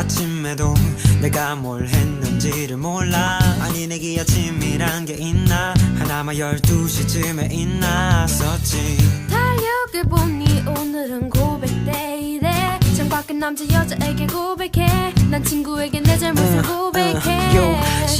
아침에도 내가 뭘 했는지를 몰라. 아니 내기 아침이란 게 있나? 하나만 12시쯤에 있나 썼지. 달력을 보니 오늘은 고백 데이래. 창밖에 남자 여자에게 고백해. 난 친구에게 내 잘못을 고백해.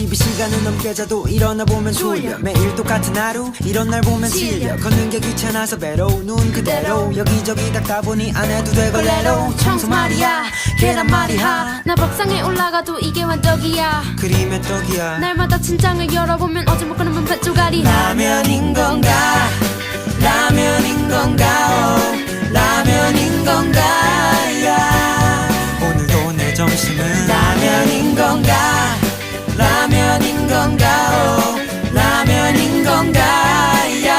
12시간을 넘게 자도 일어나 보면 졸려. 매일 똑같은 하루 이런 날 보면 질려. 걷는 게 귀찮아서 배로 눈 그대로. 여기저기 닦다 보니 안 해도 되걸레로. 청소 말이야. 계란 말이야. 나 밥상에 올라가도 이게 완떡이야. 그림의 떡이야. 날마다 침장을 열어보면 어제 먹고 남은 뱃조가리 라면인 건가? 라면인 건가? 오, 라면인 건가? 야. 오늘도 내 점심은 라면인 건가 라면인 건가 오, 라면인 건가 야.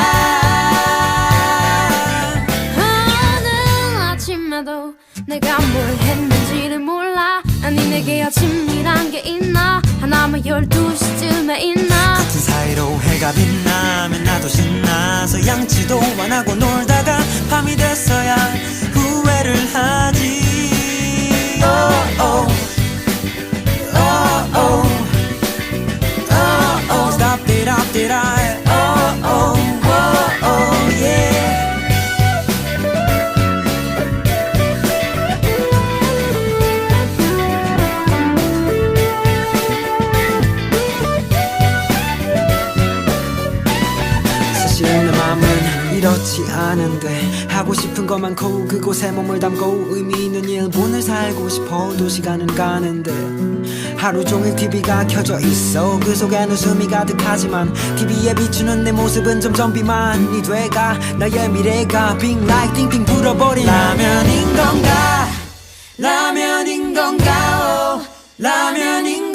하는 아침에도 내가 뭘 했는지를 몰라. 아니 내게 아침이란 게 있나? 하나만 12시쯤에 있나? 같은 사이로 해가 빛나면 나도 신나서 양치도 안 하고 내 맘은 이렇지 않은데 하고 싶은 것 많고 그곳에 몸을 담고 의미 있는 일본을 살고 싶어 도시가는 가는데 하루 종일 TV가 켜져 있어 그 속엔 웃음이 가득하지만 TV에 비추는 내 모습은 점점 비만이 돼가 나의 미래가 빙 like 띵띵 불어버린 라면인 건가? 라면인 건가? 오, 라면인